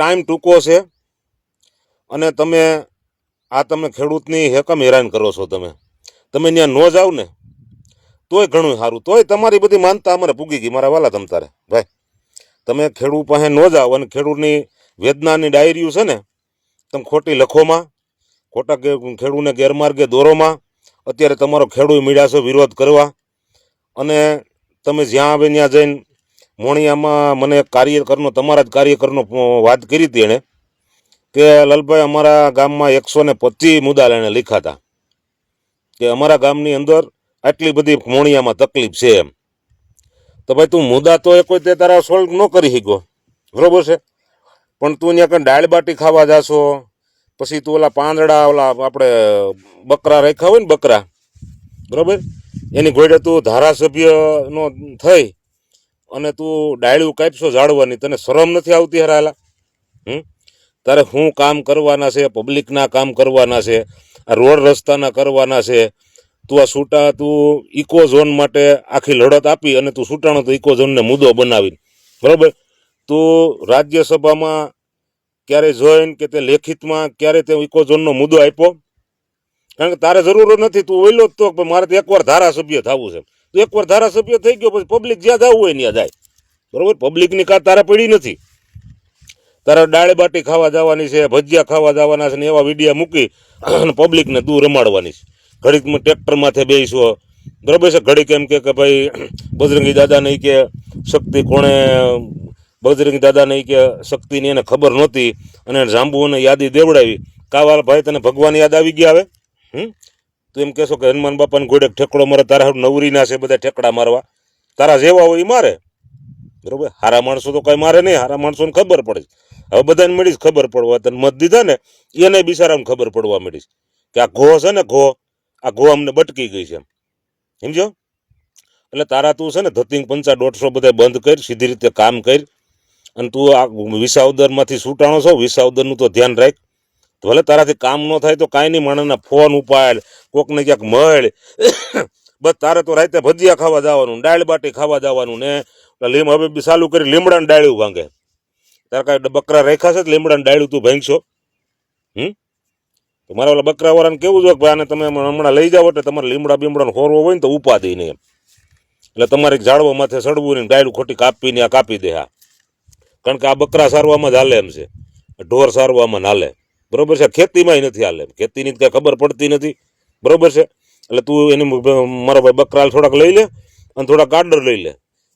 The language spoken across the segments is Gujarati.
ટાઈમ ટૂંકો છે અને તમે આ તમે ખેડૂતની હેકમ હેરાન કરો છો તમે. તમે ત્યાં ન જાઓ ને, તોય ઘણું સારું. તોય તમારી બધી માનતા અમારે પૂગી ગઈ. મારા વાલા તમ તારે. ભાઈ, તમે ખેડૂત પાસે ન જાઓ અને ખેડૂતની વેદનાની ડાયરીઓ છે ને, તમે ખોટી લખોમાં, ખોટા ખેડૂતને ગેરમાર્ગે દોરોમાં, અત્યારે તમારો ખેડૂત મીડાશો વિરોધ કરવા. અને તમે જ્યાં આવે ત્યાં જઈને મોણિયામાં મને એક કાર્યકરનો તમારા જ કાર્યકરનો વાત કરી હતી એણે, કે લાલભાઈ અમારા ગામમાં એકસો ને પચીસ મુદ્દા એણે લખ્યા હતા. કે અમારા ગામની અંદર આટલી બધી મોણિયામાં તકલીફ છે એમ. તો ભાઈ તું મુદ્દા તો એ કોઈ તે તારા સોલ્વ ન કરી શક્યો. બરોબર છે? પણ તું અહીંયા કંઈ દાળ બાટી ખાવા જાશો, પછી તું ઓલા પાંદડા, ઓલા આપણે બકરા રાખ્યા હોય ને બકરા, બરોબર? એની ઘોડે તું ધારાસભ્યનો થઈ અને તું ડાળ્યું કાપશો ઝાડવાની, તને શરમ નથી આવતી હરાલા? હમ? તારે શું કામ કરવાના છે, પબ્લિકના કામ કરવાના છે, આ રોડ રસ્તાના કરવાના છે, તું આ છૂટા તું ઇકો ઝોન માટે આખી લડત આપી અને તું છૂટાણો તો ઇકો ઝોનને મુદ્દો બનાવી બરાબર? તું રાજ્યસભામાં ક્યારે જોઈન કે તે લેખિતમાં ક્યારે તે ઇકો ઝોનનો મુદ્દો આપ્યો? કારણ કે તારે જરૂર નથી, તું ઓઈલો જ તો મારે તો એકવાર ધારાસભ્ય થવું છે. તું એકવાર ધારાસભ્ય થઈ ગયો, પછી પબ્લિક જ્યાં જવું હોય ત્યાં જાય. બરાબર? પબ્લિકની કા તારા પડી નથી. તારા દાળ બાટી ખાવા જવાની છે, ભજીયા ખાવા જવાના છે ને એવા વિડીયા મૂકી અને પબ્લિકને દૂર રમાડવાની છે. ઘડીક ટ્રેક્ટર માથે બેસો બરાબર છે? ઘડીક એમ કે ભાઈ, બજરંગી દાદા નહીં કે શક્તિ કોણે, બજરંગી દાદા નહીં કે શક્તિની એને ખબર નહોતી. અને જાંબુઓને યાદી દેવડાવી. કાવાલ ભાઈ તને ભગવાન યાદ આવી ગયા હવે? હમ? તું એમ કહેશો કે હનુમાન બાપાને ઘોડે ઠેકડો મારે, તારા નવરી નવરીના છે બધા ઠેકડા મારવા. તારા જેવા હોય એ મારે. બરોબર? હારા માણસો તો કાંઈ મારે નહીં. હારા માણસોને ખબર પડે હવે બધાને મળીશ ખબર પડવા. તને મત દીધા ને, એને બિચારાને ખબર પડવા મળીશ કે આ ઘો છે ને, ઘો. આ ઘો અમને બટકી ગઈ છે એમ. સમજો? એટલે તારા તું છે ને, ધતિંગ પંચા દોઢસો બધા બંધ કર, સીધી રીતે કામ કર. અને તું આ વિસાવદરમાંથી છૂટાણો છો. વિસાવદરનું તો ધ્યાન રાખ. ભલે તારાથી કામ ન થાય તો કાંઈ નહીં, માણસને ફોન ઉપાડ, કોકને ક્યાંક મળ. બસ તારે તો રાતે ભજીયા ખાવા જવાનું, દાળ બાટી ખાવા જવાનું ને લીમ હવે બી ચાલુ કરી, લીમડાને ડાળ્યું ભાંગે. તારે કાંઈ બકરા રાખ્યા છે લીમડાને ડાળ્યું તું ભાંગશો? હમ? તો મારા ઓલા બકરા વાળાને કેવું છે કે ભાઈ, આને તમે હમણાં લઈ જાઓ એટલે તમારે લીમડા બીમડાને હોરવો હોય ને તો ઉપાદી નહીં એટલે તમારે ઝાડવા માથે સડવું નહીં ડાયલું ખોટી કાપીને આ કાપી દે હા કારણ કે આ બકરા સારવામાં જ હાલે એમ છે. ઢોર સારવામાં હાલે. બરોબર છે? ખેતીમાંય નથી હાલે ખેતીની કંઈ ખબર પડતી નથી. બરોબર છે? એટલે તું એની મારા ભાઈ બકરાલ થોડાક લઈ લે અને થોડાક ગાડર લઈ લે.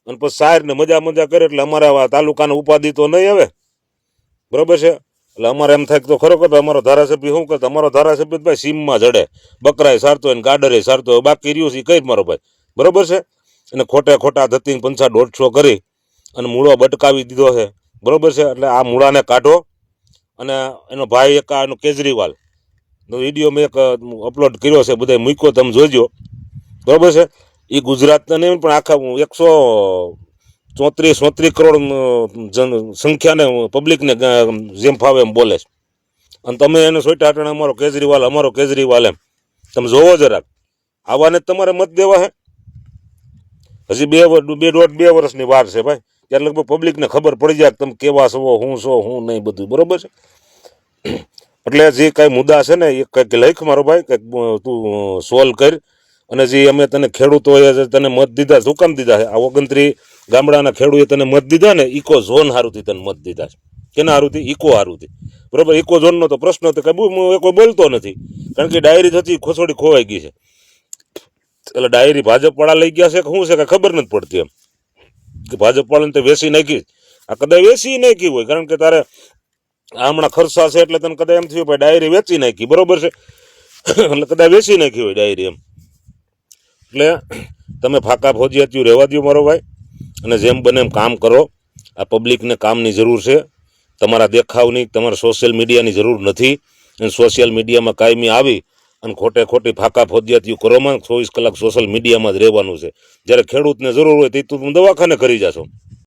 અને પછી સાહેરને મજા મજા કરે એટલે અમારા તાલુકાને ઉપાધિ તો નહીં આવે. બરોબર છે? એટલે અમારે એમ થાય કે તો ખરોખર અમારો ધારાસભ્ય શું કરતો અમારો ધારાસભ્ય ભાઈ સીમમાં જડે. બકરાય સારતો હોય ને ગાર્ડરે સારતો હોય, બાકી રહ્યું છે એ કઈ મારો ભાઈ. બરોબર છે? અને ખોટે ખોટા ધતિંગ પંચા દોઢસો કરી અને મૂળો બટકાવી દીધો છે. બરોબર છે? એટલે આ મૂળાને કાઢો. અને એનો ભાઈ એક આ એનો કેજરીવાલ. નો વીડિયો મેં એક અપલોડ કર્યો છે બધા મૂક્યો, તમે જોજો. બરાબર છે? એ ગુજરાતના નહીં, પણ આખા એકસો ચોત્રીસ ચોત્રીસ કરોડ જન, સંખ્યાને પબ્લિકને જેમ ફાવે એમ બોલે છે. અને તમે એને સોટા હટાણે અમારો કેજરીવાલ અમારો કેજરીવાલ એમ. તમે જોવો જરાક. આવાને તમારે મત દેવા હે? હજી બે વર્ષ બે દોઢ, બે વર્ષની વાર છે ભાઈ. ત્યારે લગભગ પબ્લિકને ખબર પડી જાય કે તમે કેવા છો, હું છો, હું નહીં, બધું. બરોબર છે? એટલે જે કાંઈ મુદ્દા છે ને, એ કંઈક લખ મારો ભાઈ, કંઈક તું સોલ્વ કર. અને જે અમે તને ખેડૂતોએ જે તને મત દીધા, શું કામ દીધા છે? આ ઓગણત્રી ગામડાના ખેડૂતે તને મત દીધા ને ઇકો ઝોન હારુંથી તને મત દીધા છે. કેના હારુંથી? ઇકો હારુંથી. બરોબર? ઇકો ઝોનનો તો પ્રશ્ન તો કે હું કોઈ બોલતો નથી. કારણ કે ડાયરી થતી ખોસોડી ખોવાઈ ગઈ છે. એટલે ડાયરી ભાજપવાળા લઈ ગયા છે કે શું છે કે ખબર નથી પડતી એમ. ભાજપ વાળાને તે વેસી નાખી આ કદાચ વેસી નાખી હોય, કારણ કે તારે આ હમણાં ખર્ચા છે એટલે તને કદાચ એમ થયું ભાઈ ડાયરી વેચી નાખી, બરોબર છે? એટલે કદાચ વેચી નાખી હોય ડાયરી એમ. એટલે તમે ફાકા ફોજિયાતીઓ રહેવા દો મારો ભાઈ, અને જેમ બને એમ કામ કરો. આ પબ્લિકને કામની જરૂર છે. તમારા દેખાવની, તમારા સોશિયલ મીડિયાની જરૂર નથી. અને સોશિયલ મીડિયામાં કાયમી આવી અને ખોટે ખોટી ફાકા ફોજિયાતીઓ કરવામાં ચોવીસ કલાક સોશિયલ મીડિયામાં જ રહેવાનું છે. જ્યારે ખેડૂતને જરૂર હોય તે તું દવાખાને કરી જાશો.